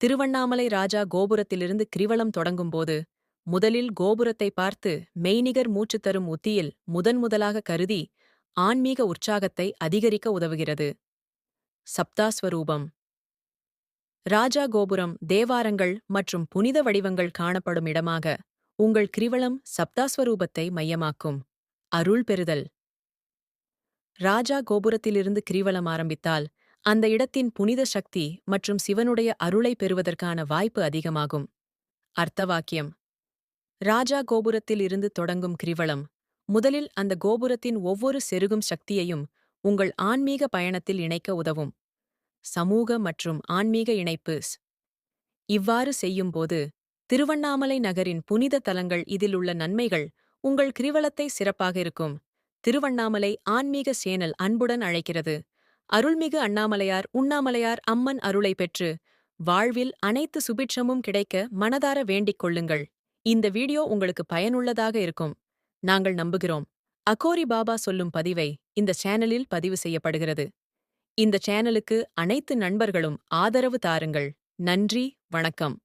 திருவண்ணாமலை ராஜா கோபுரத்திலிருந்து கிரிவலம் தொடங்கும்போது முதலில் கோபுரத்தை பார்த்து மெய்நிகர் மூச்சு தரும் உத்தியில் முதன் முதலாக கருதி ஆன்மீக உற்சாகத்தை அதிகரிக்க உதவுகிறது. சப்தாஸ்வரூபம். ராஜா கோபுரம் தேவாரங்கள் மற்றும் புனித வடிவங்கள் காணப்படும் இடமாக உங்கள் கிரிவலம் சப்தாஸ்வரூபத்தை மையமாக்கும். அருள் பெறுதல். ராஜா கோபுரத்திலிருந்து கிரிவலம் ஆரம்பித்தால் அந்த இடத்தின் புனித சக்தி மற்றும் சிவனுடைய அருளை பெறுவதற்கான வாய்ப்பு அதிகமாகும். அர்த்தவாக்கியம். ராஜா கோபுரத்தில் இருந்து தொடங்கும் கிரிவலம். முதலில் அந்த கோபுரத்தின் ஒவ்வொரு செருகும் சக்தியையும் உங்கள் ஆன்மீக பயணத்தில் இணைக்க உதவும். சமூக மற்றும் ஆன்மீக இணைப்பு. இவ்வாறு செய்யும்போது திருவண்ணாமலை நகரின் புனித தலங்கள் இதில் உள்ள நன்மைகள் உங்கள் கிரிவலத்தை சிறப்பாக இருக்கும். திருவண்ணாமலை ஆன்மீக சேனல் அன்புடன் அழைக்கிறது. அருள்மிகு அண்ணாமலையார் உண்ணாமலையார் அம்மன் அருளை பெற்று வாழ்வில் அனைத்து சுபிட்சமும் கிடைக்க மனதார வேண்டிக் கொள்ளுங்கள். இந்த வீடியோ உங்களுக்கு பயனுள்ளதாக இருக்கும். நாங்கள் நம்புகிறோம். அகோரி பாபா சொல்லும் பதிவை இந்த சேனலில் பதிவு செய்யப்படுகிறது. இந்த சேனலுக்கு அனைத்து நண்பர்களும் ஆதரவு தாருங்கள். நன்றி வணக்கம்.